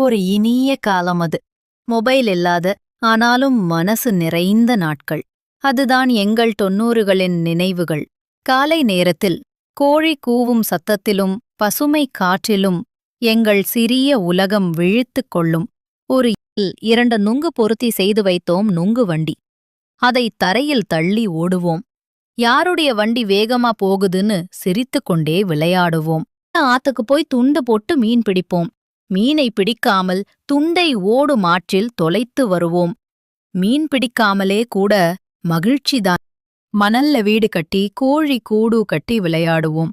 ஒரு இனிய காலம் அது. மொபைல் இல்லாத ஆனாலும் மனசு நிறைந்த நாட்கள். அதுதான் எங்கள் தொன்னூறுகளின் நினைவுகள். காலை நேரத்தில் கோழி கூவும் சத்தத்திலும் பசுமை காற்றிலும் எங்கள் சிறிய உலகம் விழித்துக் கொள்ளும். ஒரு இரண்டு நுங்கு பொருத்தி செய்து வைத்தோம் நுங்கு வண்டி. அதை தரையில் தள்ளி ஓடுவோம். யாருடைய வண்டி வேகமா போகுதுன்னு சிரித்துக்கொண்டே விளையாடுவோம். ஆத்துக்கு போய் துண்டு போட்டு மீன் பிடிப்போம். மீனை பிடிக்காமல் துண்டை ஓடும் ஆற்றில் தொலைத்து வருவோம். மீன் பிடிக்காமலே கூட மகிழ்ச்சிதான். மணல்ல வீடு கட்டி கோழி கூடு கட்டி விளையாடுவோம்.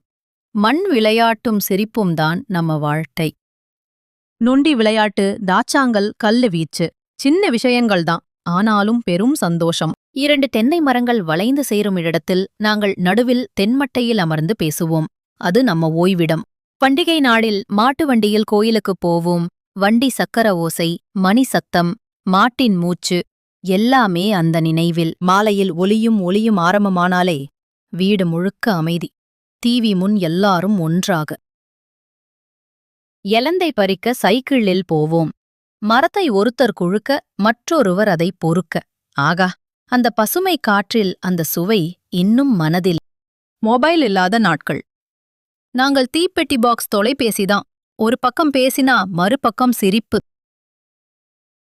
மண் விளையாட்டும் சிரிப்பும் தான் நம்ம வாழ்க்கை. நொண்டி விளையாட்டு தாச்சாங்கல் கல்லு வீச்சு சின்ன விஷயங்கள்தான் ஆனாலும் பெரும் சந்தோஷம். இரண்டு தென்னை மரங்கள் வளைந்து சேரும் இடத்தில் நாங்கள் நடுவில் தென்மட்டையில் அமர்ந்து பேசுவோம். அது நம்ம ஓய்விடம். பண்டிகை நாளில் மாட்டு வண்டியில் கோயிலுக்குப் போவோம். வண்டி சக்கர ஓசை மணி சத்தம் மாட்டின் மூச்சு எல்லாமே அந்த நினைவில். மாலையில் ஒலியும் ஒளியும் ஆரம்பமானாலே வீடு முழுக்க அமைதி. டிவி முன் எல்லாரும் ஒன்றாக. எலந்தை பறிக்க சைக்கிளில் போவோம். மரத்தை ஒருத்தர் குழுக்க மற்றொருவர் அதை பொறுக்க. ஆகா அந்த பசுமை காற்றில் அந்த சுவை இன்னும் மனதில். மொபைல் இல்லாத நாட்கள். நாங்கள் தீப்பெட்டி பாக்ஸ் தொலைபேசிதான் ஒரு பக்கம் பேசினா மறுபக்கம் சிரிப்பு.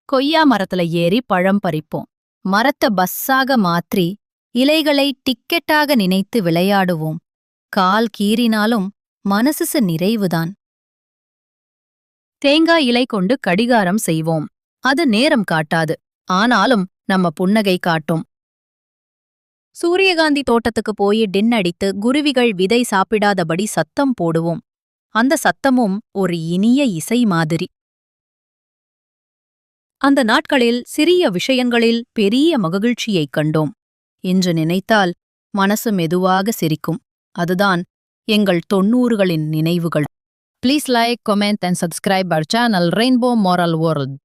கொய்யா மரத்துல ஏறி பழம் பறிப்போம். மரத்தை பஸ்ஸாக மாற்றி இலைகளை டிக்கெட்டாக நினைத்து விளையாடுவோம். கால் கீறினாலும் மனசுசு நிறைவுதான். தேங்காய் இலை கொண்டு கடிகாரம் செய்வோம். அது நேரம் காட்டாது. ஆனாலும் நம்ம புன்னகை காட்டும். சூரியகாந்தி தோட்டத்துக்கு போய் டின் அடித்து குருவிகள் விதை சாப்பிடாதபடி சத்தம் போடுவோம். அந்த சத்தமும் ஒரு இனிய இசை மாதிரி. அந்த நாட்களில் சிறிய விஷயங்களில் பெரிய மகிழ்ச்சியைக் கண்டோம். என்று நினைத்தால் மனசு மெதுவாக சிரிக்கும். அதுதான் எங்கள் தொன்னூறுகளின் நினைவுகள். Please like comment and subscribe our channel Rainbow Moral world